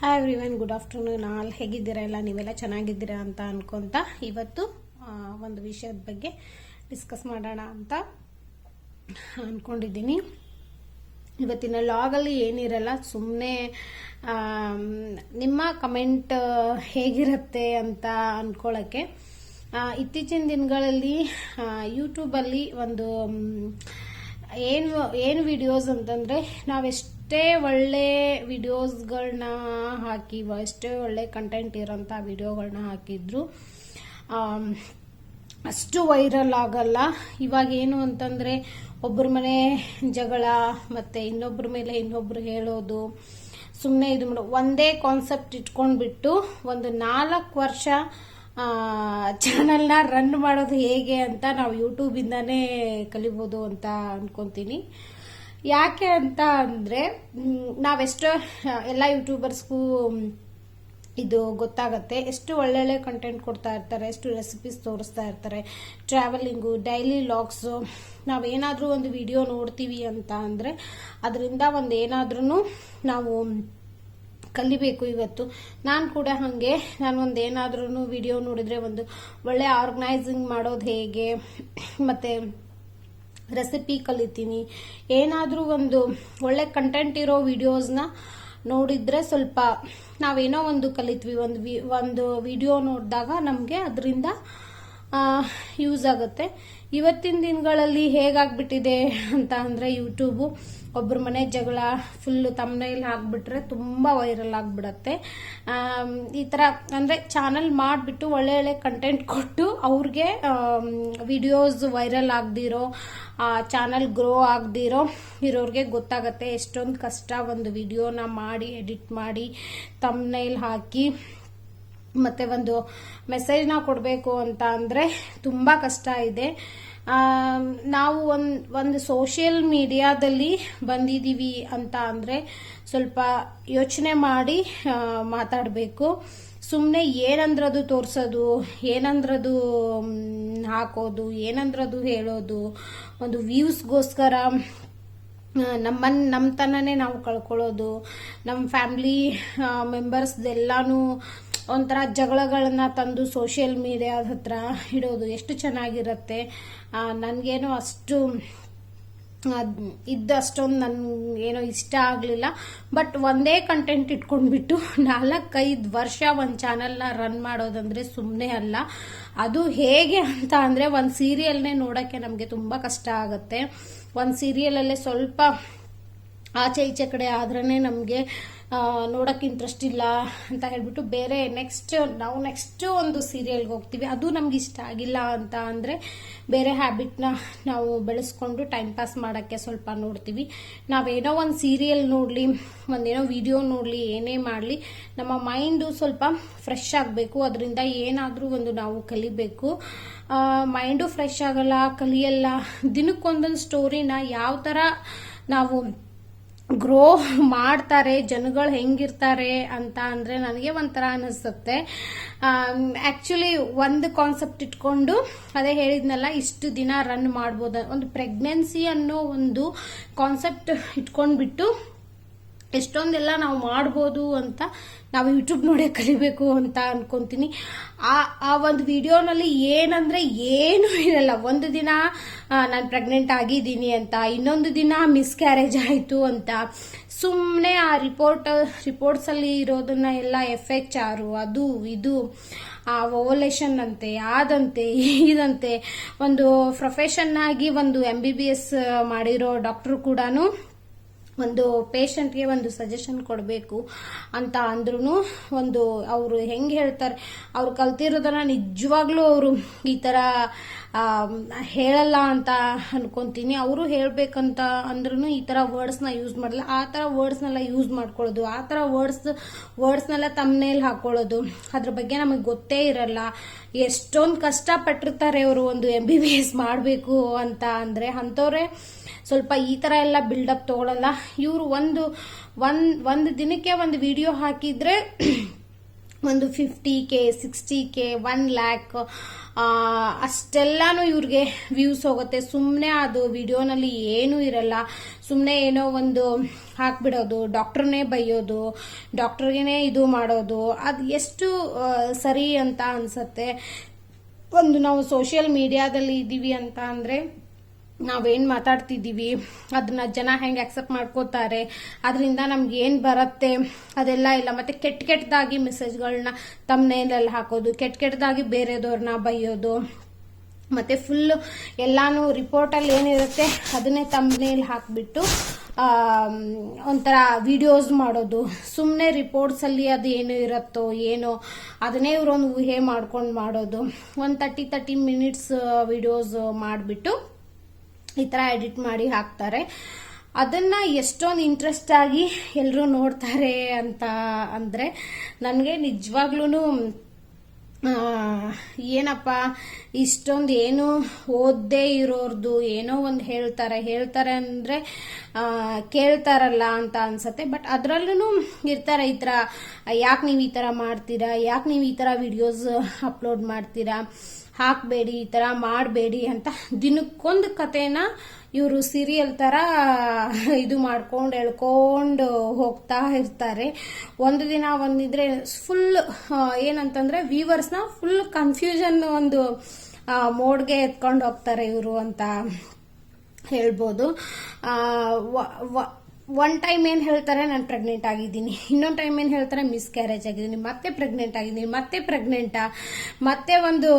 Hi everyone good afternoon all ಹೇಗಿದ್ದೀರಾ? ಎಲ್ಲ ನೀವೆಲ್ಲ ಚೆನ್ನಾಗಿದ್ದೀರಾ ಅಂತ ಅನ್ಕೊಂತ ಇವತ್ತು ಒಂದು ವಿಷಯದ ಬಗ್ಗೆ ಡಿಸ್ಕಸ್ ಮಾಡೋಣ ಅಂತ ಅನ್ಕೊಂಡಿದ್ದೀನಿ. ಇವತ್ತಿನ ಲಾಗಲ್ಲಿ ಏನಿರಲ್ಲ ಸುಮ್ಮನೆ ನಿಮ್ಮ ಕಮೆಂಟ್ ಹೇಗಿರುತ್ತೆ ಅಂತ ಅನ್ಕೊಳ್ಳೋಕ್ಕೆ ಇತ್ತೀಚಿನ ದಿನಗಳಲ್ಲಿ ಯೂಟ್ಯೂಬಲ್ಲಿ ಒಂದು ಏನು ಏನು ವಿಡಿಯೋಸ್ ಅಂತಂದರೆ ನಾವೆಷ್ಟೇ ಒಳ್ಳೆ ವಿಡಿಯೋಸ್ಗಳನ್ನ ಹಾಕಿ, ಎಷ್ಟೇ ಒಳ್ಳೆ ಕಂಟೆಂಟ್ ಇರೋಂಥ ವಿಡಿಯೋಗಳನ್ನ ಹಾಕಿದ್ರು ಅಷ್ಟು ವೈರಲ್ ಆಗಲ್ಲ. ಇವಾಗ ಏನು ಅಂತಂದರೆ ಒಬ್ಬರ ಮನೆ ಜಗಳ ಮತ್ತು ಇನ್ನೊಬ್ಬರ ಮೇಲೆ ಇನ್ನೊಬ್ರು ಹೇಳೋದು ಸುಮ್ಮನೆ ಇದು ಮಾಡೋ, ಒಂದೇ ಕಾನ್ಸೆಪ್ಟ್ ಇಟ್ಕೊಂಡ್ಬಿಟ್ಟು ಒಂದು ನಾಲ್ಕು ವರ್ಷ ಚಾನಲ್ನ ರನ್ ಮಾಡೋದು ಹೇಗೆ ಅಂತ ನಾವು ಯೂಟ್ಯೂಬಿಂದನೇ ಕಲಿಬೋದು ಅಂತ ಅನ್ಕೊಂತೀನಿ. ಯಾಕೆ ಅಂತ ಅಂದರೆ ನಾವೆಷ್ಟೋ ಎಲ್ಲ ಯೂಟ್ಯೂಬರ್ಸ್ಗೂ ಇದು ಗೊತ್ತಾಗುತ್ತೆ. ಎಷ್ಟು ಒಳ್ಳೊಳ್ಳೆ ಕಂಟೆಂಟ್ ಕೊಡ್ತಾ ಇರ್ತಾರೆ, ಎಷ್ಟು ರೆಸಿಪೀಸ್ ತೋರಿಸ್ತಾ ಇರ್ತಾರೆ. ಟ್ರಾವೆಲಿಂಗು ಡೈಲಿ ಲಾಗ್ಸು ನಾವೇನಾದರೂ ಒಂದು ವಿಡಿಯೋ ನೋಡ್ತೀವಿ ಅಂತ ಅಂದರೆ, ಅದರಿಂದ ಒಂದು ಏನಾದ್ರೂ ನಾವು ಕಲಿಬೇಕು ಇವತ್ತು. ನಾನು ಕೂಡ ಹಾಗೆ, ನಾನು ಒಂದು ಏನಾದ್ರೂ ವಿಡಿಯೋ ನೋಡಿದರೆ ಒಂದು ಒಳ್ಳೆ ಆರ್ಗನೈಸಿಂಗ್ ಮಾಡೋದು ಹೇಗೆ, ಮತ್ತು ರೆಸಿಪಿ ಕಲಿತೀನಿ. ಏನಾದರೂ ಒಂದು ಒಳ್ಳೆ ಕಂಟೆಂಟ್ ಇರೋ ವಿಡಿಯೋಸ್ನ ನೋಡಿದ್ರೆ ಸ್ವಲ್ಪ ನಾವೇನೋ ಒಂದು ಕಲಿತ್ವಿ. ಒಂದು ಒಂದು ವಿಡಿಯೋ ನೋಡಿದಾಗ ನಮಗೆ ಅದರಿಂದ ಯೂಸ್ ಆಗುತ್ತೆ. ಇವತ್ತಿನ ದಿನಗಳಲ್ಲಿ ಹೇಗಾಗ್ಬಿಟ್ಟಿದೆ ಅಂತ ಅಂದರೆ ಯೂಟ್ಯೂಬು ಒಬ್ಬರ ಮನೆ ಜಗಳ ಫುಲ್ಲು ತಮ್ಮನೇಲಿ ಹಾಕ್ಬಿಟ್ರೆ ತುಂಬ ವೈರಲ್ ಆಗಿಬಿಡತ್ತೆ. ಈ ಥರ ಅಂದರೆ ಚಾನಲ್ ಮಾಡಿಬಿಟ್ಟು ಒಳ್ಳೆ ಒಳ್ಳೆ ಕಂಟೆಂಟ್ ಕೊಟ್ಟು ಅವ್ರಿಗೆ ವಿಡಿಯೋಸ್ ವೈರಲ್ ಆಗದಿರೋ ಚಾನಲ್ ಗ್ರೋ ಆಗದಿರೋ ಇರೋರಿಗೆ ಗೊತ್ತಾಗತ್ತೆ. ಎಷ್ಟೊಂದು ಕಷ್ಟ ಒಂದು ವಿಡಿಯೋನ ಮಾಡಿ, ಎಡಿಟ್ ಮಾಡಿ ತಮ್ಮನೇಲ್ ಹಾಕಿ ಮತ್ತೆ ಒಂದು ಮೆಸೇಜ್ನ ಕೊಡಬೇಕು ಅಂತ ಅಂದರೆ ತುಂಬ ಕಷ್ಟ ಇದೆ. ನಾವು ಒಂದು ಒಂದು ಸೋಷಿಯಲ್ ಮೀಡಿಯಾದಲ್ಲಿ ಬಂದಿದ್ದೀವಿ ಅಂತ ಅಂದರೆ ಸ್ವಲ್ಪ ಯೋಚನೆ ಮಾಡಿ ಮಾತಾಡಬೇಕು. ಸುಮ್ಮನೆ ಏನಂದ್ರದು ತೋರಿಸೋದು, ಏನಂದ್ರದು ಹಾಕೋದು, ಏನಂದ್ರದು ಹೇಳೋದು, ಒಂದು ವ್ಯೂಸ್ಗೋಸ್ಕರ ನಮ್ಮನ್ ನಮ್ಮ ತನನೇ ನಾವು ಕಳ್ಕೊಳ್ಳೋದು ನಮ್ಮ ಫ್ಯಾಮ್ಲಿ ಮೆಂಬರ್ಸ್ದೆಲ್ಲಾನು ಒಂಥರ ಜಗಳಗಳನ್ನ ತಂದು ಸೋಷಿಯಲ್ ಮೀಡಿಯಾದ ಹತ್ರ ಇಡೋದು, ಎಷ್ಟು ಚೆನ್ನಾಗಿರುತ್ತೆ. ನನಗೇನು ಅಷ್ಟು ಅದ್- ಇದ್ದು ಅಷ್ಟೊಂದು ನನ್ಗೆ ಏನೋ ಇಷ್ಟ ಆಗಲಿಲ್ಲ. ಬಟ್ ಒಂದೇ ಕಂಟೆಂಟ್ ಇಟ್ಕೊಂಡ್ಬಿಟ್ಟು ನಾಲ್ಕೈದು ವರ್ಷ ಒಂದು ಚಾನಲ್ನ ರನ್ ಮಾಡೋದಂದ್ರೆ ಸುಮ್ಮನೆ ಅಲ್ಲ. ಅದು ಹೇಗೆ ಅಂತ ಅಂದರೆ ಒಂದು ಸೀರಿಯಲ್ನೇ ನೋಡೋಕ್ಕೆ ನಮಗೆ ತುಂಬ ಕಷ್ಟ ಆಗುತ್ತೆ. ಒಂದು ಸೀರಿಯಲಲ್ಲೇ ಸ್ವಲ್ಪ ಆಚೆ ಈಚೆ ಕಡೆ ಆದ್ರೇ ನಮಗೆ ನೋಡೋಕೆ ಇಂಟ್ರೆಸ್ಟ್ ಇಲ್ಲ ಅಂತ ಹೇಳ್ಬಿಟ್ಟು ಬೇರೆ ನೆಕ್ಸ್ಟ್ ನಾವು ನೆಕ್ಸ್ಟ್ ಒಂದು ಸೀರಿಯಲ್ಗೆ ಹೋಗ್ತೀವಿ. ಅದು ನಮ್ಗೆ ಇಷ್ಟ ಆಗಿಲ್ಲ ಅಂತ ಅಂದರೆ ಬೇರೆ ಹ್ಯಾಬಿಟ್ನ ನಾವು ಬೆಳೆಸ್ಕೊಂಡು ಟೈಮ್ ಪಾಸ್ ಮಾಡೋಕ್ಕೆ ಸ್ವಲ್ಪ ನೋಡ್ತೀವಿ. ನಾವೇನೋ ಒಂದು ಸೀರಿಯಲ್ ನೋಡಲಿ, ಒಂದೇನೋ ವಿಡಿಯೋ ನೋಡಲಿ, ಏನೇ ಮಾಡಲಿ, ನಮ್ಮ ಮೈಂಡು ಸ್ವಲ್ಪ ಫ್ರೆಶ್ ಆಗಬೇಕು. ಅದರಿಂದ ಏನಾದರೂ ಒಂದು ನಾವು ಕಲಿಬೇಕು. ಮೈಂಡು ಫ್ರೆಶ್ ಆಗಲ್ಲ, ಕಲಿಯಲ್ಲ, ದಿನಕ್ಕೊಂದೊಂದು ಸ್ಟೋರಿನ ಯಾವ ಥರ ನಾವು ಗ್ರೋ ಮಾಡ್ತಾರೆ, ಜನಗಳು ಹೆಂಗಿರ್ತಾರೆ ಅಂತ ಅಂದರೆ ನನಗೆ ಒಂಥರ ಅನಿಸುತ್ತೆ. ಆ್ಯಕ್ಚುಲಿ ಒಂದು ಕಾನ್ಸೆಪ್ಟ್ ಇಟ್ಕೊಂಡು ಅದೇ ಹೇಳಿದ್ನಲ್ಲ, ಇಷ್ಟು ದಿನ ರನ್ ಮಾಡ್ಬೋದು, ಒಂದು ಪ್ರೆಗ್ನೆನ್ಸಿ ಅನ್ನೋ ಒಂದು ಕಾನ್ಸೆಪ್ಟ್ ಇಟ್ಕೊಂಡ್ಬಿಟ್ಟು ಎಷ್ಟೊಂದೆಲ್ಲ ನಾವು ಮಾಡ್ಬೋದು ಅಂತ ನಾವು ಯೂಟ್ಯೂಬ್ ನೋಡೇ ಕಲಿಬೇಕು ಅಂತ ಅನ್ಕೊಂತೀನಿ. ಆ ಆ ಒಂದು ವಿಡಿಯೋನಲ್ಲಿ ಏನಂದ್ರೆ ಏನು ಇರಲ್ಲ. ಒಂದು ದಿನ ನಾನು ಪ್ರೆಗ್ನೆಂಟ್ ಆಗಿದ್ದೀನಿ ಅಂತ, ಇನ್ನೊಂದು ದಿನ ಮಿಸ್ಕ್ಯಾರೇಜ್ ಆಯಿತು ಅಂತ. ಸುಮ್ಮನೆ ಆ ರಿಪೋರ್ಟ್ ರಿಪೋರ್ಟ್ಸಲ್ಲಿ ಇರೋದನ್ನ ಎಲ್ಲ ಎಫ್ ಎಚ್ ಆರು, ಅದು, ಇದು, ಆ ಓವಲೇಷನ್ ಅಂತೆ, ಆದಂತೆ, ಇದಂತೆ. ಒಂದು ಪ್ರೊಫೆಷನ್ ಆಗಿ ಒಂದು ಎಂ ಬಿ ಬಿ ಎಸ್ ಮಾಡಿರೋ ಡಾಕ್ಟರ್ ಕೂಡ ಒಂದು ಪೇಷಂಟ್ಗೆ ಒಂದು ಸಜೆಷನ್ ಕೊಡಬೇಕು ಅಂತ ಅಂದ್ರೂ ಒಂದು ಅವರು ಹೆಂಗೆ ಹೇಳ್ತಾರೆ, ಅವ್ರು ಕಲ್ತಿರೋದನ್ನ ನಿಜವಾಗ್ಲೂ ಅವರು ಈ ಥರ ಹೇಳಲ್ಲ ಅಂತ ಅನ್ಕೊಂತೀನಿ. ಅವರು ಹೇಳ್ಬೇಕಂತ ಅಂದ್ರೂ ಈ ಥರ ವರ್ಡ್ಸ್ನ ಯೂಸ್ ಮಾಡಲ್ಲ ಆ ಥರ ವರ್ಡ್ಸ್ನೆಲ್ಲ ಯೂಸ್ ಮಾಡ್ಕೊಳ್ಳೋದು. ಆ ಥರ ವರ್ಡ್ಸ್ ವರ್ಡ್ಸ್ನೆಲ್ಲ ತಮ್ಮನೇಲಿ ಹಾಕೊಳ್ಳೋದು. ಅದ್ರ ಬಗ್ಗೆ ನಮಗೆ ಗೊತ್ತೇ ಇರಲ್ಲ. ಎಷ್ಟೊಂದು ಕಷ್ಟಪಟ್ಟಿರ್ತಾರೆ ಅವರು ಒಂದು ಎಂ ಬಿ ಬಿ ಎಸ್ ಮಾಡಬೇಕು ಅಂತ ಅಂದರೆ ಅಂಥವ್ರೆ ಸ್ವಲ್ಪ ಈ ಥರ ಎಲ್ಲ ಬಿಲ್ಡಪ್ ತಗೊಳಲ್ಲ. ಇವರು ಒಂದು ಒಂದು ಒಂದು ದಿನಕ್ಕೆ ಒಂದು ವಿಡಿಯೋ ಹಾಕಿದ್ರೆ ಒಂದು fifty K sixty K one lakh ಅಷ್ಟೆಲ್ಲಾನು ಇವ್ರಿಗೆ ವ್ಯೂಸ್ ಹೋಗುತ್ತೆ. ಸುಮ್ಮನೆ ಅದು ವಿಡಿಯೋನಲ್ಲಿ ಏನೂ ಇರಲ್ಲ. ಸುಮ್ಮನೆ ಏನೋ ಒಂದು ಹಾಕ್ಬಿಡೋದು ಡಾಕ್ಟ್ರನ್ನೇ ಬೈಯೋದು ಡಾಕ್ಟ್ರಿಗೇ ಇದು ಮಾಡೋದು, ಅದು ಎಷ್ಟು ಸರಿ ಅಂತ ಅನ್ಸುತ್ತೆ. ಒಂದು ನಾವು ಸೋಷಿಯಲ್ ಮೀಡಿಯಾದಲ್ಲಿ ಇದ್ದೀವಿ ಅಂತ ಅಂದರೆ ನಾವೇನು ಮಾತಾಡ್ತಿದ್ದೀವಿ, ಅದನ್ನ ಜನ ಹೆಂಗೆ ಅಕ್ಸೆಪ್ಟ್ ಮಾಡ್ಕೋತಾರೆ, ಅದರಿಂದ ನಮ್ಗೆ ಏನು ಬರುತ್ತೆ, ಅದೆಲ್ಲ ಇಲ್ಲ. ಮತ್ತೆ ಕೆಟ್ಟ ಕೆಟ್ಟದಾಗಿ ಮೆಸೇಜ್ಗಳನ್ನ ತಮ್ಮನೇಲಲ್ಲಿ ಹಾಕೋದು ಕೆಟ್ಟ ಕೆಟ್ಟದಾಗಿ ಬೇರೆದವ್ರನ್ನ ಬೈಯೋದು, ಮತ್ತೆ ಫುಲ್ ಎಲ್ಲಾನು ರಿಪೋರ್ಟಲ್ಲಿ ಏನಿರುತ್ತೆ, ಅದನ್ನೇ ತಮ್ಮನೇಲಿ ಹಾಕ್ಬಿಟ್ಟು ಒಂಥರ ವಿಡಿಯೋಸ್ ಮಾಡೋದು. ಸುಮ್ಮನೆ ರಿಪೋರ್ಟ್ಸಲ್ಲಿ ಅದು ಏನು ಇರುತ್ತೋ, ಏನೋ, ಅದನ್ನೇ ಇವರೊಂದು ಊಹೆ ಮಾಡ್ಕೊಂಡು ಮಾಡೋದು. ಒಂದು ತರ್ಟಿ ತರ್ಟಿ ಮಿನಿಟ್ಸ್ ವಿಡಿಯೋಸ್ ಮಾಡಿಬಿಟ್ಟು ಈ ಥರ ಎಡಿಟ್ ಮಾಡಿ ಹಾಕ್ತಾರೆ. ಅದನ್ನ ಎಷ್ಟೊಂದು ಇಂಟ್ರೆಸ್ಟ್ ಆಗಿ ಎಲ್ಲರೂ ನೋಡ್ತಾರೆ ಅಂತ ಅಂದರೆ, ನನಗೆ ನಿಜವಾಗ್ಲೂ ಏನಪ್ಪ ಇಷ್ಟೊಂದು ಏನು ಓದ್ದೇ ಇರೋರ್ದು ಏನೋ ಒಂದು ಹೇಳ್ತಾರೆ. ಹೇಳ್ತಾರೆ ಅಂದರೆ ಕೇಳ್ತಾರಲ್ಲ ಅಂತ ಅನ್ಸತ್ತೆ. ಬಟ್ ಅದರಲ್ಲೂ ಇರ್ತಾರೆ ಈ ಥರ ಯಾಕೆ ನೀವು ಈ ಥರ ಮಾಡ್ತೀರಾ? ಯಾಕೆ ನೀವು ಈ ಥರ ವಿಡಿಯೋಸ್ ಅಪ್ಲೋಡ್ ಮಾಡ್ತೀರಾ? ಹಾಕಬೇಡಿ, ಈ ಥರ ಮಾಡಬೇಡಿ ಅಂತ ದಿನಕ್ಕೊಂದು ಕಥೆನ ಇವರು ಸೀರಿಯಲ್ ಥರ ಇದು ಮಾಡ್ಕೊಂಡು, ಎಳ್ಕೊಂಡು ಹೋಗ್ತಾ ಇರ್ತಾರೆ. ಒಂದು ದಿನ ಒಂದಿದ್ರೆ ಫುಲ್ ಏನಂತಂದ್ರೆ ವ್ಯೂವರ್ಸ್ನ ಫುಲ್ ಕನ್ಫ್ಯೂಷನ್ ಒಂದು ಮೋಡ್ಗೆ ಎತ್ಕೊಂಡು ಹೋಗ್ತಾರೆ ಇವರು ಅಂತ ಹೇಳ್ಬೋದು. ಒನ್ ಟೈಮ್ ಏನು ಹೇಳ್ತಾರೆ, ನಾನು ಪ್ರೆಗ್ನೆಂಟ್ ಆಗಿದ್ದೀನಿ. ಇನ್ನೊಂದು ಟೈಮ್ ಏನು ಹೇಳ್ತಾರೆ ಮಿಸ್ ಕ್ಯಾರೇಜ್ ಆಗಿದ್ದೀನಿ. ಮತ್ತೆ ಪ್ರೆಗ್ನೆಂಟ್ ಆಗಿದ್ದೀನಿ, ಮತ್ತೆ ಪ್ರೆಗ್ನೆಂಟಾ ಮತ್ತೆ ಒಂದು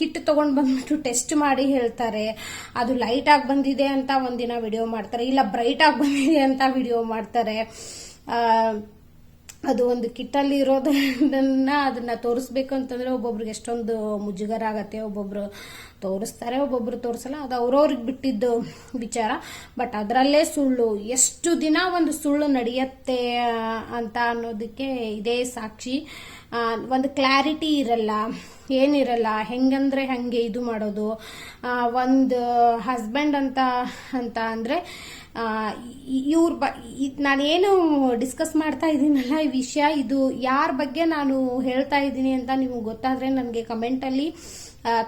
ಕಿಟ್ ತೊಗೊಂಡು ಬಂದ್ಬಿಟ್ಟು ಟೆಸ್ಟ್ ಮಾಡಿ ಹೇಳ್ತಾರೆ. ಅದು ಲೈಟ್ ಆಗಿ ಬಂದಿದೆ ಅಂತ ಒಂದಿನ ವಿಡಿಯೋ ಮಾಡ್ತಾರೆ. ಇಲ್ಲ ಬ್ರೈಟ್ ಆಗಿ ಬಂದಿದೆ ಅಂತ ವಿಡಿಯೋ ಮಾಡ್ತಾರೆ. ಅದು ಒಂದು ಕಿಟ್ಟಲ್ಲಿ ಇರೋದನ್ನ ಅದನ್ನ ತೋರಿಸ್ಬೇಕು ಅಂತಂದ್ರೆ ಒಬ್ಬೊಬ್ರಿಗೆ ಎಷ್ಟೊಂದು ಮುಜುಗರ ಆಗತ್ತೆ, ಒಬ್ಬೊಬ್ರು ತೋರಿಸ್ತಾರೆ, ಒಬ್ಬೊಬ್ರು ತೋರಿಸಲ್ಲ. ಅದು ಅವ್ರವ್ರಿಗೆ ಬಿಟ್ಟಿದ್ದು ವಿಚಾರ. ಬಟ್ ಅದರಲ್ಲೇ ಸುಳ್ಳು. ಎಷ್ಟು ದಿನ ಒಂದು ಸುಳ್ಳು ನಡೆಯತ್ತೆ ಅಂತ ಅನ್ನೋದಕ್ಕೆ ಇದೇ ಸಾಕ್ಷಿ. ಒಂದು ಕ್ಲಾರಿಟಿ ಇರಲ್ಲ, ಏನಿರಲ್ಲ, ಹೆಂಗಂದ್ರೆ ಹಂಗೆ ಇದು ಮಾಡೋದು. ಒಂದು ಹಸ್ಬೆಂಡ್ ಅಂತ ಅಂತ ಅಂದ್ರೆ ಇವ್ರ ಬ ಇದು ನಾನೇನು ಡಿಸ್ಕಸ್ ಮಾಡ್ತಾ ಇದ್ದೀನಲ್ಲ ಈ ವಿಷಯ, ಇದು ಯಾರ ಬಗ್ಗೆ ನಾನು ಹೇಳ್ತಾ ಇದ್ದೀನಿ ಅಂತ ನಿಮ್ಗೆ ಗೊತ್ತಾದ್ರೆ ನನಗೆ ಕಮೆಂಟಲ್ಲಿ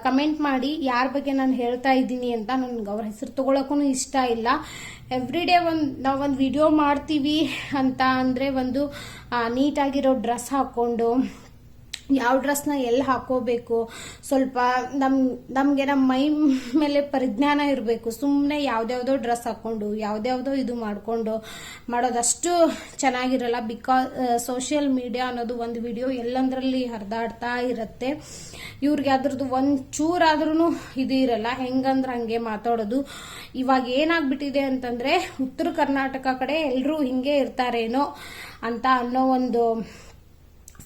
ಕಮೆಂಟ್ ಮಾಡಿ ಯಾರ ಬಗ್ಗೆ ನಾನು ಹೇಳ್ತಾ ಇದ್ದೀನಿ ಅಂತ ನನ್ಗೆ ಅವ್ರ ಹೆಸರು ತೊಗೊಳಕ್ಕೂ ಇಷ್ಟ ಇಲ್ಲ. ಎವ್ರಿ ಡೇ ಒಂದು ನಾವೊಂದು ವಿಡಿಯೋ ಮಾಡ್ತೀವಿ ಅಂತ ಅಂದರೆ ಒಂದು ನೀಟಾಗಿರೋ ಡ್ರೆಸ್ ಹಾಕ್ಕೊಂಡು ಯಾವ ಡ್ರೆಸ್ನ ಎಲ್ಲಿ ಹಾಕೋಬೇಕು? ಸ್ವಲ್ಪ ನಮ್, ನಮಗೆ ನಮ್ಮ ಮೈ ಮೇಲೆ ಪರಿಜ್ಞಾನ ಇರಬೇಕು. ಸುಮ್ಮನೆ ಯಾವ್ದ್ಯಾವ್ದೋ ಡ್ರೆಸ್ ಹಾಕೊಂಡು, ಯಾವ್ದ್ಯಾವ್ದೋ ಇದು ಮಾಡಿಕೊಂಡು ಮಾಡೋದಷ್ಟು ಚೆನ್ನಾಗಿರಲ್ಲ. ಬಿಕಾಸ್ ಸೋಷಿಯಲ್ ಮೀಡಿಯಾ ಅನ್ನೋದು ಒಂದು ವಿಡಿಯೋ ಎಲ್ಲಂದ್ರಲ್ಲಿ ಹರಿದಾಡ್ತಾ ಇರುತ್ತೆ. ಇವ್ರಿಗೆ ಅದ್ರದ್ದು ಒಂದು ಚೂರಾದ್ರೂ ಇದು ಇರಲ್ಲ. ಹೆಂಗಂದ್ರೆ ಹಂಗೆ ಮಾತಾಡೋದು. ಇವಾಗ ಏನಾಗ್ಬಿಟ್ಟಿದೆ ಅಂತಂದ್ರೆ, ಉತ್ತರ ಕರ್ನಾಟಕ ಕಡೆ ಎಲ್ಲರೂ ಹಿಂಗೆ ಇರ್ತಾರೇನೋ ಅಂತ ಅನ್ನೋ ಒಂದು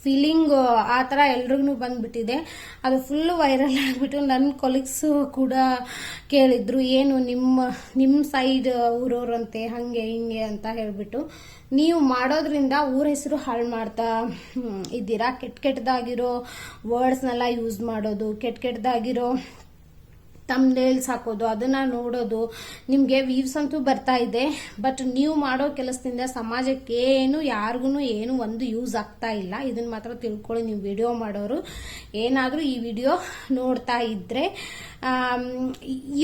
ಫೀಲಿಂಗ್ ಆ ಥರ ಎಲ್ರಿಗೂ ಬಂದ್ಬಿಟ್ಟಿದೆ. ಅದು ಫುಲ್ ವೈರಲ್ ಆಗಿಬಿಟ್ಟು ನನ್ನ ಕೊಲೀಗ್ಸ್ ಕೂಡ ಕೇಳಿದ್ರು, ಏನು ನಿಮ್ಮ ನಿಮ್ಮ ಸೈಡ್ ಊರವ್ರಂತೆ, ಹಾಗೆ, ಹಿಂಗೆ ಅಂತ ಹೇಳ್ಬಿಟ್ಟು. ನೀವು ಮಾಡೋದ್ರಿಂದ ಊರ ಹೆಸರು ಹಾಳು ಮಾಡ್ತಾ ಇದ್ದೀರಾ? ಕೆಟ್ಟ ಕೆಟ್ಟದಾಗಿರೋ ವರ್ಡ್ಸ್ನೆಲ್ಲ ಯೂಸ್ ಮಾಡೋದು, ಕೆಟ್ಟ ಕೆಟ್ಟದಾಗಿರೋ ತಮ್ನೇಲ್ಸ್ ಹಾಕೋದು, ಅದನ್ನ ನೋಡೋದು, ನಿಮಗೆ ವೀವ್ಸ್ ಅಂತೂ ಬರ್ತಾ ಇದೆ. ಬಟ್ ನೀವು ಮಾಡೋ ಕೆಲಸದಿಂದ ಸಮಾಜಕ್ಕೆ ಏನು, ಯಾರಿಗೂ ಏನು ಒಂದು ಯೂಸ್ ಆಗ್ತಾ ಇಲ್ಲ. ಇದನ್ನ ಮಾತ್ರ ತಿಳ್ಕೊಳ್ಳಿ, ನೀವು ವಿಡಿಯೋ ಮಾಡೋರು. ಏನಾದರೂ ಈ ವಿಡಿಯೋ ನೋಡ್ತಾ ಇದ್ರೆ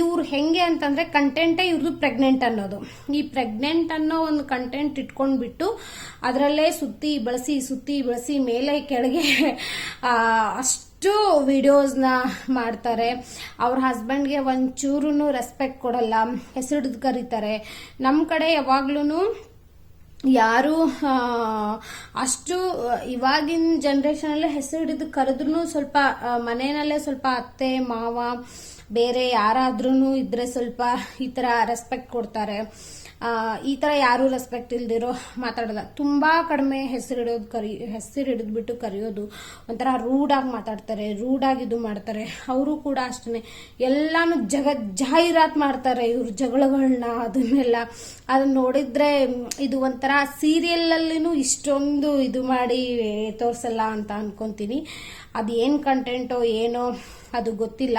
ಇವ್ರು ಹೆಂಗೆ ಅಂತಂದ್ರೆ ಕಂಟೆಂಟೇ ಇವ್ರದ್ದು ಪ್ರೆಗ್ನೆಂಟ್ ಅನ್ನೋದು. ಈ ಪ್ರೆಗ್ನೆಂಟ್ ಅನ್ನೋ ಒಂದು ಕಂಟೆಂಟ್ ಇಟ್ಕೊಂಡ್ಬಿಟ್ಟು ಅದರಲ್ಲೇ ಸುತ್ತಿ, ಬಳಸಿ ಸುತ್ತಿ, ಬಳಸಿ, ಮೇಲೆ, ಕೆಳಗೆ ಅಷ್ಟು ಅಷ್ಟು ವಿಡಿಯೋಸ್ನ ಮಾಡ್ತಾರೆ. ಅವ್ರ ಹಸ್ಬೆಂಡ್ಗೆ ಒಂಚೂರು ರೆಸ್ಪೆಕ್ಟ್ ಕೊಡಲ್ಲ. ಹೆಸರಿಡ್ದು ಕರೀತಾರೆ. ನಮ್ಮ ಕಡೆ ಯಾವಾಗ್ಲೂ ಯಾರು ಅಷ್ಟು, ಇವಾಗಿನ ಜನ್ರೇಷನಲ್ಲೇ ಹೆಸರು ಹಿಡಿದು ಕರೆದ್ರೂ ಸ್ವಲ್ಪ ಮನೆಯಲ್ಲೇ ಸ್ವಲ್ಪ ಅತ್ತೆ, ಮಾವ, ಬೇರೆ ಯಾರಾದ್ರೂ ಇದ್ರೆ ಸ್ವಲ್ಪ ಈ ಥರ ರೆಸ್ಪೆಕ್ಟ್ ಕೊಡ್ತಾರೆ. ಈ ಥರ ಯಾರು ರೆಸ್ಪೆಕ್ಟ್ ಇಲ್ದಿರೋ ಮಾತಾಡಲ್ಲ. ತುಂಬಾ ಕಡಿಮೆ ಹೆಸರು ಹಿಡಿಯೋದು ಕರಿ ಹೆಸರು ಹಿಡಿದ್ಬಿಟ್ಟು ಕರೆಯೋದು. ಒಂಥರ ರೂಡಾಗಿ ಮಾತಾಡ್ತಾರೆ, ರೂಡಾಗಿ ಇದು ಮಾಡ್ತಾರೆ. ಅವರು ಕೂಡ ಅಷ್ಟೇ ಎಲ್ಲಾನು ಜಗ ಜಾಹೀರಾತ್ ಮಾಡ್ತಾರೆ ಇವ್ರ ಜಗಳಗಳನ್ನ ಅದನ್ನೆಲ್ಲ. ಅದನ್ನ ನೋಡಿದ್ರೆ ಇದು ಒಂಥರ ಸೀರಿಯಲ್ ಅಲ್ಲಿನೂ ಇಷ್ಟೊಂದು ಇದು ಮಾಡಿ ತೋರಿಸಲ್ಲ ಅಂತ ಅನ್ಕೊಂತೀನಿ. ಅದು ಏನು ಕಂಟೆಂಟೋ ಏನೋ ಅದು ಗೊತ್ತಿಲ್ಲ.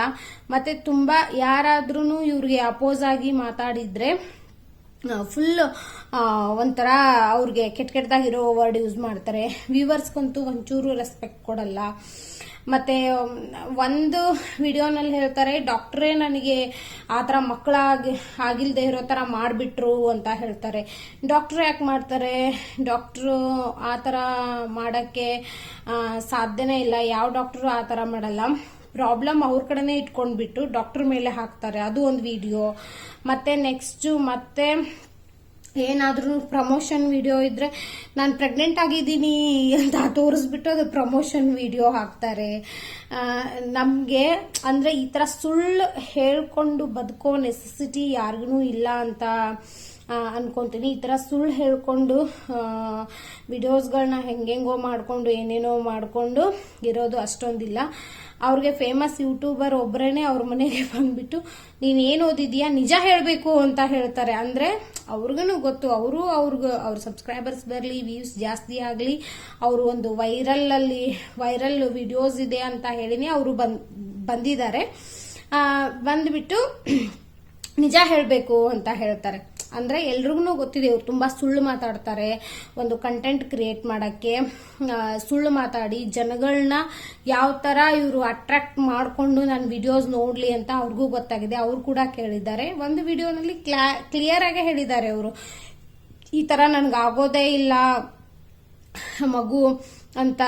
ಮತ್ತೆ ತುಂಬಾ ಯಾರಾದ್ರೂ ಇವ್ರಿಗೆ ಅಪೋಸ್ ಆಗಿ ಮಾತಾಡಿದ್ರೆ ಫುಲ್ ಒಂಥರ ಅವ್ರಿಗೆ ಕೆಟ್ಟ ಕೆಟ್ಟದಾಗಿರೋ ವರ್ಡ್ ಯೂಸ್ ಮಾಡ್ತಾರೆ. ವ್ಯೂವರ್ಸ್ಗಂತೂ ಒಂಚೂರು ರೆಸ್ಪೆಕ್ಟ್ ಕೊಡಲ್ಲ. ಮತ್ತೆ ಒಂದು ವಿಡಿಯೋನಲ್ಲಿ ಹೇಳ್ತಾರೆ ಡಾಕ್ಟ್ರೇ ನನಗೆ ಆ ಥರ ಮಕ್ಕಳಾಗಿ ಆಗಿಲ್ಲದೆ ಇರೋ ಥರ ಮಾಡಿಬಿಟ್ರು ಅಂತ ಹೇಳ್ತಾರೆ. ಡಾಕ್ಟ್ರ್ ಯಾಕೆ ಮಾಡ್ತಾರೆ? ಡಾಕ್ಟ್ರು ಆ ಥರ ಮಾಡೋಕ್ಕೆ ಸಾಧ್ಯನೇ ಇಲ್ಲ. ಯಾವ ಡಾಕ್ಟ್ರು ಆ ಥರ ಮಾಡಲ್ಲ. ಪ್ರಾಬ್ಲಮ್ ಅವ್ರ ಕಡೆನೇ ಇಟ್ಕೊಂಡ್ಬಿಟ್ಟು ಡಾಕ್ಟರ್ ಮೇಲೆ ಹಾಕ್ತಾರೆ. ಅದು ಒಂದು ವಿಡಿಯೋ ಮತ್ತೆ ನೆಕ್ಸ್ಟ್ ಮತ್ತೆ ಏನಾದರೂ ಪ್ರಮೋಷನ್ ವಿಡಿಯೋ ಇದ್ರೆ, ನಾನು ಪ್ರೆಗ್ನೆಂಟ್ ಆಗಿದ್ದೀನಿ ಅಂತ ತೋರಿಸ್ಬಿಟ್ಟು ಅದು ಪ್ರಮೋಷನ್ ವಿಡಿಯೋ ಹಾಕ್ತಾರೆ. ನಮಗೆ ಅಂದರೆ ಈ ಥರ ಸುಳ್ಳು ಹೇಳ್ಕೊಂಡು ಬದುಕೋ ನೆಸೆಸಿಟಿ ಯಾರಿಗೂ ಇಲ್ಲ ಅಂತ ಅನ್ಕೊಂತೀನಿ. ಈ ಥರ ಸುಳ್ಳು ಹೇಳ್ಕೊಂಡು ವಿಡಿಯೋಸ್ಗಳನ್ನ ಹೆಂಗೆಂಗೋ ಮಾಡಿಕೊಂಡು, ಏನೇನೋ ಮಾಡಿಕೊಂಡು ಇರೋದು ಅಷ್ಟೊಂದಿಲ್ಲ. ಅವ್ರಿಗೆ ಫೇಮಸ್ ಯೂಟ್ಯೂಬರ್ ಒಬ್ಬರೇನೆ ಅವ್ರ ಮನೆಗೆ ಬಂದ್ಬಿಟ್ಟು, ನೀನು ಏನು ಓದಿದ್ಯಾ? ನಿಜ ಹೇಳಬೇಕು ಅಂತ ಹೇಳ್ತಾರೆ. ಅಂದರೆ ಅವ್ರಿಗೂ ಗೊತ್ತು. ಅವರು ಅವ್ರಿಗೆ, ಅವ್ರ ಸಬ್ಸ್ಕ್ರೈಬರ್ಸ್ ಬರಲಿ ವ್ಯೂಸ್ ಜಾಸ್ತಿ ಆಗಲಿ, ಅವರು ಒಂದು ವೈರಲಲ್ಲಿ ವೈರಲ್ ವಿಡಿಯೋಸ್ ಇದೆ ಅಂತ ಹೇಳಿನೇ ಅವರು ಬಂದ್, ಬಂದಿದ್ದಾರೆ. ಬಂದ್ಬಿಟ್ಟು ನಿಜ ಹೇಳಬೇಕು ಅಂತ ಹೇಳ್ತಾರೆ. ಅಂದ್ರೆ ಎಲ್ರಿಗೂ ಗೊತ್ತಿದೆ, ಇವ್ರು ತುಂಬಾ ಸುಳ್ಳು ಮಾತಾಡ್ತಾರೆ. ಒಂದು ಕಂಟೆಂಟ್ ಕ್ರಿಯೇಟ್ ಮಾಡಕ್ಕೆ ಸುಳ್ಳು ಮಾತಾಡಿ ಜನಗಳನ್ನ ಯಾವ ತರ ಇವರು ಅಟ್ರಾಕ್ಟ್ ಮಾಡಿಕೊಂಡು ನನ್ನ ವಿಡಿಯೋಸ್ ನೋಡ್ಲಿ ಅಂತ ಅವ್ರಿಗೂ ಗೊತ್ತಾಗಿದೆ. ಅವರು ಕೂಡ ಕೇಳಿದ್ದಾರೆ. ಒಂದು ವಿಡಿಯೋನಲ್ಲಿ ಕ್ಲಿಯರ್ ಆಗಿ ಹೇಳಿದ್ದಾರೆ ಅವರು. ಈ ತರ ನನ್ಗೆ ಆಗೋದೇ ಇಲ್ಲ, ಮಗು ಅಂತ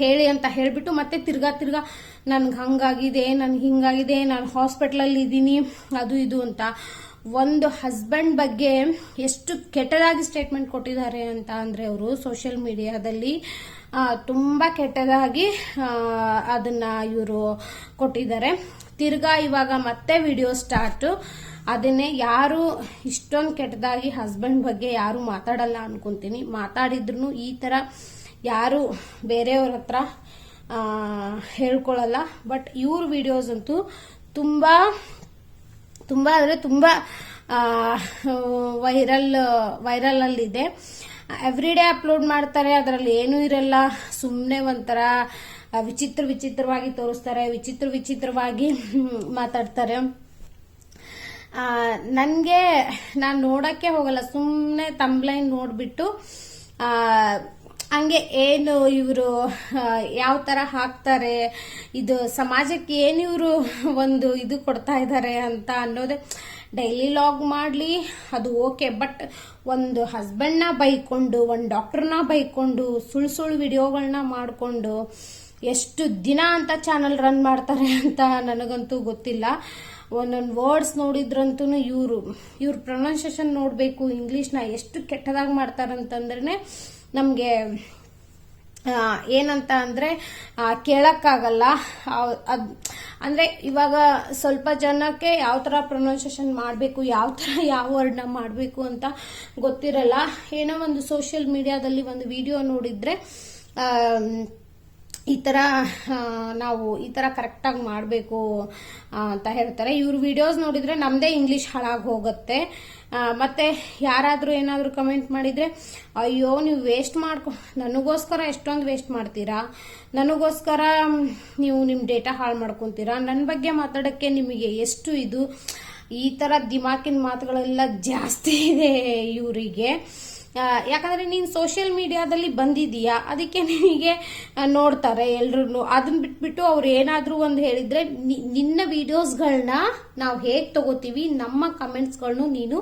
ಹೇಳಿ ಅಂತ ಹೇಳಿಬಿಟ್ಟು ಮತ್ತೆ ತಿರ್ಗಾ ತಿರ್ಗಾ, ನನ್ಗೆ ಹಂಗಾಗಿದೆ, ನನ್ಗೆ ಹಿಂಗಾಗಿದೆ, ನಾನು ಹಾಸ್ಪಿಟ್ಲಲ್ಲಿ ಇದ್ದೀನಿ, ಅದು ಇದು ಅಂತ. ಒಂದು ಹಸ್ಬೆಂಡ್ ಬಗ್ಗೆ ಎಷ್ಟು ಕೆಟ್ಟದಾಗಿ ಸ್ಟೇಟ್ಮೆಂಟ್ ಕೊಟ್ಟಿದ್ದಾರೆ ಅಂತ ಅಂದರೆ ಅವರು ಸೋಷಿಯಲ್ ಮೀಡಿಯಾದಲ್ಲಿ ತುಂಬಾ ಕೆಟ್ಟದಾಗಿ ಅದನ್ನು ಇವರು ಕೊಟ್ಟಿದ್ದಾರೆ. ತಿರ್ಗಾ ಇವಾಗ ಮತ್ತೆ ವಿಡಿಯೋ ಸ್ಟಾರ್ಟ್ ಅದನ್ನೇ ಯಾರು ಇಷ್ಟೊಂದು ಕೆಟ್ಟದಾಗಿ ಹಸ್ಬೆಂಡ್ ಬಗ್ಗೆ ಯಾರು ಮಾತಾಡಲ್ಲ ಅನ್ಕೊಂತೀನಿ. ಮಾತಾಡಿದ್ರು ಈ ತರ ಯಾರು ಬೇರೆಯವ್ರ ಹತ್ರ ಹೇಳ್ಕೊಳ್ಳಲ್ಲ ಬಟ್ ಇವ್ರ ವಿಡಿಯೋಸ್ ಅಂತೂ ತುಂಬ ತುಂಬ ಅಂದರೆ ತುಂಬ ವೈರಲ್ ವೈರಲಲ್ಲಿದೆ ಎವ್ರಿ ಡೇ ಅಪ್ಲೋಡ್ ಮಾಡ್ತಾರೆ, ಅದರಲ್ಲಿ ಏನೂ ಇರಲ್ಲ. ಸುಮ್ಮನೆ ಒಂಥರ ವಿಚಿತ್ರ ವಿಚಿತ್ರವಾಗಿ ತೋರಿಸ್ತಾರೆ, ವಿಚಿತ್ರ ವಿಚಿತ್ರವಾಗಿ ಮಾತಾಡ್ತಾರೆ. ನನಗೆ, ನಾನು ನೋಡೋಕ್ಕೆ ಹೋಗಲ್ಲ. ಸುಮ್ಮನೆ ತಂಬ್ಲೈನ್ ನೋಡಿಬಿಟ್ಟು ಹಂಗೆ ಏನು ಇವರು ಯಾವ ತರ ಹಾಕ್ತಾರೆ, ಇದು ಸಮಾಜಕ್ಕೆ ಏನು ಇವರು ಒಂದು ಇದು ಕೊಡ್ತಾ ಇದ್ದಾರೆ ಅಂತ ಅನ್ನೋದೇ ಡೈಲಿ ಲಾಗ್ ಮಾಡಲಿ, ಅದು ಓಕೆ ಬಟ್ ಒಂದು ಹಸ್ಬೆಂಡ್ನ ಬೈಕೊಂಡು, ಒಂದು ಡಾಕ್ಟರ್ನ ಬೈಕೊಂಡು ಸುಳ್ಳು ಸುಳ್ಳು ವಿಡಿಯೋಗಳನ್ನ ಮಾಡಿಕೊಂಡು ಎಷ್ಟು ದಿನ ಅಂತ ಚಾನಲ್ ರನ್ ಮಾಡ್ತಾರೆ ಅಂತ ನನಗಂತೂ ಗೊತ್ತಿಲ್ಲ. ಒಂದೊಂದು ವರ್ಡ್ಸ್ ನೋಡಿದ್ರಂತೂ ಇವರು, ಇವ್ರ ಪ್ರೊನೌನ್ಸಿಯೇಷನ್ ನೋಡಬೇಕು ಇಂಗ್ಲೀಷ್ನ ಎಷ್ಟು ಕೆಟ್ಟದಾಗಿ ಮಾಡ್ತಾರಂತಂದ್ರೆ ನಮಗೆ ಏನಂತ ಅಂದ್ರೆ ಕೇಳೋಕ್ಕಾಗಲ್ಲ. ಅದು ಅಂದರೆ ಅದ್, ಅಂದ್ರೆ ಇವಾಗ ಸ್ವಲ್ಪ ಜನಕ್ಕೆ ಯಾವ ತರ ಪ್ರೊನೌನ್ಸಿಯೇಷನ್ ಮಾಡಬೇಕು, ಯಾವ ತರ ಯಾವ ವರ್ಡ್ನ ಮಾಡಬೇಕು ಅಂತ ಗೊತ್ತಿರಲ್ಲ. ಏನೋ ಒಂದು ಸೋಷಿಯಲ್ ಮೀಡಿಯಾದಲ್ಲಿ ಒಂದು ವಿಡಿಯೋ ನೋಡಿದ್ರೆ ಈ ಥರ ನಾವು ಈ ಥರ ಕರೆಕ್ಟಾಗಿ ಮಾಡಬೇಕು ಅಂತ ಹೇಳ್ತಾರೆ. ಇವ್ರ ವಿಡಿಯೋಸ್ ನೋಡಿದ್ರೆ ನಮ್ಮದೇ ಇಂಗ್ಲೀಷ್ ಹಾಳಾಗಿ ಹೋಗುತ್ತೆ. ಮತ್ತೆ ಯಾರಾದರೂ ಏನಾದರೂ ಕಮೆಂಟ್ ಮಾಡಿದರೆ, ಅಯ್ಯೋ, ನೀವು ವೇಸ್ಟ್ ಮಾಡ್ಕೊ ನನಗೋಸ್ಕರ ಎಷ್ಟೊಂದು ವೇಸ್ಟ್ ಮಾಡ್ತೀರಾ? ನನಗೋಸ್ಕರ ನೀವು ನಿಮ್ಮ ಡೇಟಾ ಹಾಳು ಮಾಡ್ಕೊತೀರಾ? ನನ್ನ ಬಗ್ಗೆ ಮಾತಾಡೋಕ್ಕೆ ನಿಮಗೆ ಎಷ್ಟು ಇದು? ಈ ಥರ ದಿಮಾಕಿನ ಮಾತುಗಳೆಲ್ಲ ಜಾಸ್ತಿ ಇದೆ ಇವರಿಗೆ. ಯಾಕಂದ್ರೆ ನೀನು ಸೋಷಿಯಲ್ ಮೀಡಿಯಾದಲ್ಲಿ ಬಂದಿದೀಯಾ ಅದಕ್ಕೆ ನಿನಗೆ ನೋಡ್ತಾರೆ ಎಲ್ರು ಅದನ್ನ ಬಿಟ್ಬಿಟ್ಟು ಅವ್ರು ಏನಾದರೂ ಒಂದು ಹೇಳಿದ್ರೆ ನಿನ್ನ ವಿಡಿಯೋಸ್ಗಳನ್ನ ನಾವು ಹೇಗೆ ತಗೋತೀವಿ, ನಮ್ಮ ಕಮೆಂಟ್ಸ್ಗಳನ್ನು ನೀನು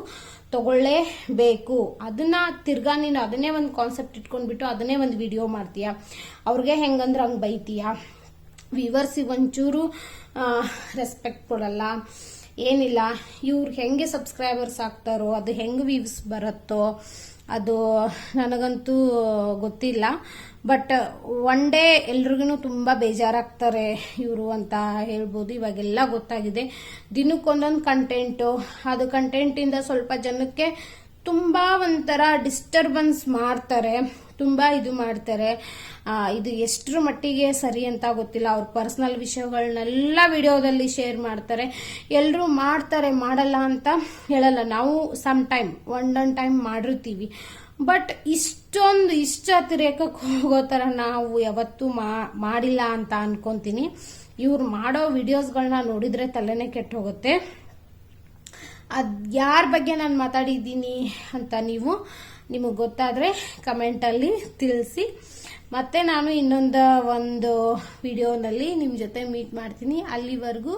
ತಗೊಳ್ಳೇಬೇಕು. ಅದನ್ನ ತಿರ್ಗಾ ನೀನು ಅದನ್ನೇ ಒಂದು ಕಾನ್ಸೆಪ್ಟ್ ಇಟ್ಕೊಂಡ್ಬಿಟ್ಟು ಅದನ್ನೇ ಒಂದು ವಿಡಿಯೋ ಮಾಡ್ತೀಯ? ಅವ್ರಿಗೆ ಹೆಂಗಂದ್ರೆ ಹಂಗೆ ಬೈತೀಯ? ವಿವರ್ಸಿಗೆ ಒಂಚೂರು ರೆಸ್ಪೆಕ್ಟ್ ಕೊಡಲ್ಲ. ಏನಿಲ್ಲ. ಇವ್ರು ಹೆಂಗೆ ಸಬ್ಸ್ಕ್ರೈಬರ್ಸ್ ಆಗ್ತಾರೋ, ಅದು ಹೆಂಗೆ ವ್ಯೂಸ್ ಬರುತ್ತೋ ಅದು ನನಗಂತೂ ಗೊತ್ತಿಲ್ಲ. ಬಟ್ ಒನ್ ಡೇ ಎಲ್ರಿಗೂ ತುಂಬ ಬೇಜಾರಾಗ್ತಾರೆ ಇವರು ಅಂತ ಹೇಳ್ಬೋದು. ಇವಾಗೆಲ್ಲ ಗೊತ್ತಾಗಿದೆ. ದಿನಕ್ಕೊಂದೊಂದು ಕಂಟೆಂಟು ಅದು ಕಂಟೆಂಟಿಂದ ಸ್ವಲ್ಪ ಜನಕ್ಕೆ ತುಂಬ ಒಂಥರ ಡಿಸ್ಟರ್ಬೆನ್ಸ್ ಮಾಡ್ತಾರೆ. ತುಂಬ ಇದು ಮಾಡ್ತಾರೆ. ಇದು ಎಷ್ಟರ ಮಟ್ಟಿಗೆ ಸರಿ ಅಂತ ಗೊತ್ತಿಲ್ಲ. ಅವ್ರ ಪರ್ಸನಲ್ ವಿಷಯಗಳನ್ನೆಲ್ಲ ವಿಡಿಯೋದಲ್ಲಿ ಶೇರ್ ಮಾಡ್ತಾರೆ. ಎಲ್ಲರೂ ಮಾಡ್ತಾರೆ, ಮಾಡಲ್ಲ ಅಂತ ಹೇಳಲ್ಲ. ನಾವು ಸಮ್ ಟೈಮ್ ಒಂದೊಂದು ಟೈಮ್ ಮಾಡಿರ್ತೀವಿ. ಬಟ್ ಇಷ್ಟೊಂದು ಇಷ್ಟ ಅತಿರೇಕಕ್ಕೆ ಹೋಗೋ ಥರ ನಾವು ಯಾವತ್ತೂ ಮಾಡಿಲ್ಲ ಅಂತ ಅನ್ಕೊಂತೀನಿ. ಇವ್ರು ಮಾಡೋ ವಿಡಿಯೋಸ್ಗಳನ್ನ ನೋಡಿದ್ರೆ ತಲೆನೇ ಕೆಟ್ಟ ಹೋಗುತ್ತೆ. ಅದು ಯಾರ ಬಗ್ಗೆ ನಾನು ಮಾತಾಡಿದ್ದೀನಿ ಅಂತ ನೀವು? ನಿಮಗೆ ಗೊತ್ತಾದರೆ ಕಮೆಂಟಲ್ಲಿ ತಿಳಿಸಿ. ಮತ್ತೆ ನಾನು ಇನ್ನೊಂದು ಒಂದು ವಿಡಿಯೋನಲ್ಲಿ ನಿಮ್ಮ ಜೊತೆ ಮೀಟ್ ಮಾಡ್ತೀನಿ. ಅಲ್ಲಿವರೆಗೂ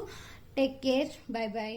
ಟೇಕ್ ಕೇರ್ ಬಾಯ್ ಬಾಯ್